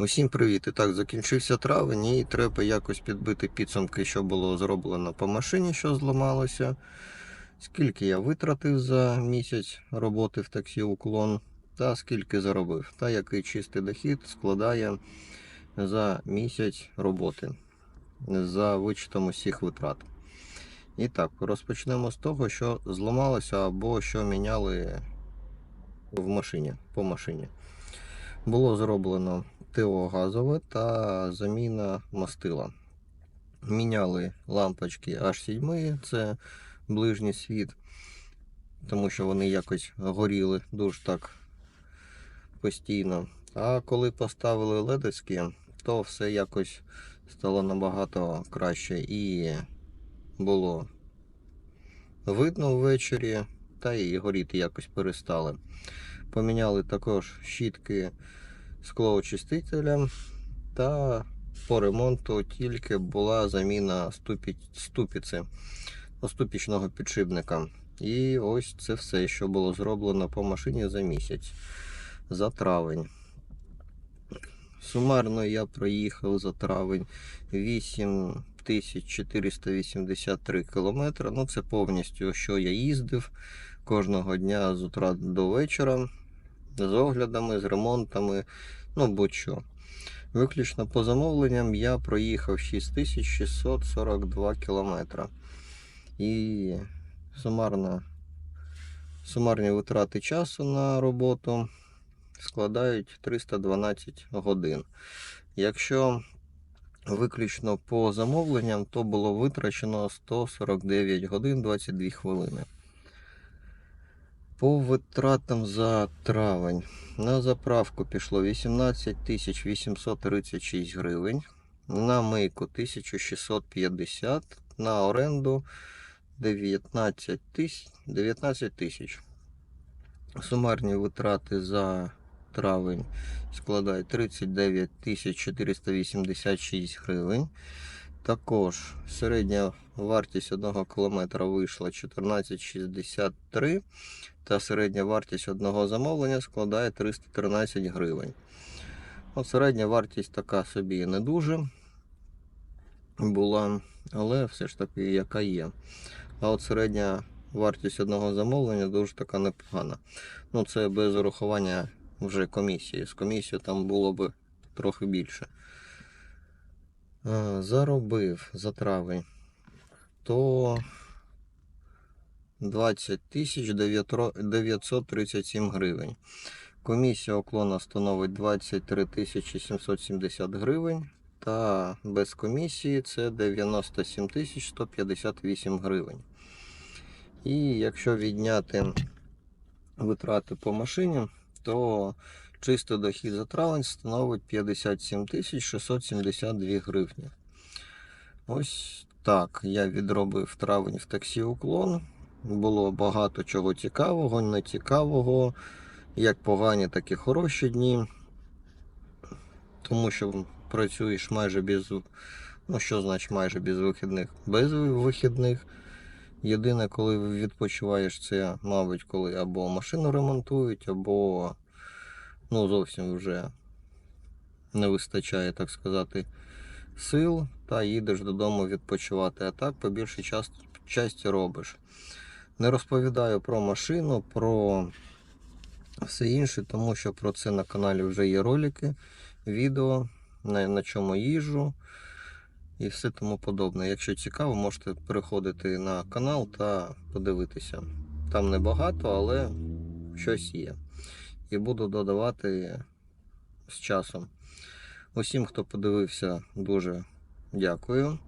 Усім привіт! І так, закінчився травень і треба якось підбити підсумки, що було зроблено по машині, що зламалося. Скільки я витратив за місяць роботи в таксі уклон, та скільки заробив, та який чистий дохід складає за місяць роботи за вичетом усіх витрат. І так, розпочнемо з того, що зламалося або що міняли в машині по машині. Було зроблено ТО газове та заміна мастила. Міняли лампочки H7, це ближній світ, тому що вони якось горіли дуже так постійно. А коли поставили ледовські, то все якось стало набагато краще і було видно ввечері, та і горіти якось перестали. Поміняли також щітки склоочистителя та по ремонту тільки була заміна ступі... ступіці ступічного підшипника. І ось це все, що було зроблено по машині за місяць, за травень. Сумарно я проїхав за травень 8483 кілометри. Ну, це повністю, що я їздив кожного дня з утра до вечора з оглядами, з ремонтами, ну будь-що. Виключно по замовленням я проїхав 6642 кілометра. І сумарно, сумарні витрати часу на роботу складають 312 годин. Якщо виключно по замовленням, то було витрачено 149 годин 22 хвилини. По витратам за травень на заправку пішло 18 836 гривень, на мийку 1650, на оренду 19 тисяч. 19. Сумарні витрати за травень складають 39 486 гривень. Також середня вартість одного кілометра вийшла 14,63 та середня вартість одного замовлення складає 313 гривень. От середня вартість така собі не дуже була, але все ж таки яка є. А от середня вартість одного замовлення дуже така непогана. Ну це без урахування вже комісії. З комісією там було б трохи більше. Е, Заробив за травень, то 20 тисяч 937 гривень. Комісія уклона становить 23 тисячі 770 гривень. Та без комісії це 97 тисяч 158 гривень. І якщо відняти витрати по машині, то чистий дохід за травень становить 57 672 гривні. Ось так я відробив травень в таксі уклон. Було багато чого цікавого, нецікавого, як погані, так і хороші дні. Тому що працюєш майже без. Ну, що значить майже без вихідних? Без вихідних. Єдине, коли відпочиваєш, це, мабуть, коли або машину ремонтують, або ну, зовсім вже не вистачає, так сказати, сил, та їдеш додому відпочивати. А так по більшій час, часті робиш. Не розповідаю про машину, про все інше, тому що про це на каналі вже є ролики, відео, на, на чому їжджу і все тому подобне. Якщо цікаво, можете переходити на канал та подивитися. Там небагато, але щось є. І буду додавати з часом. Усім, хто подивився, дуже дякую.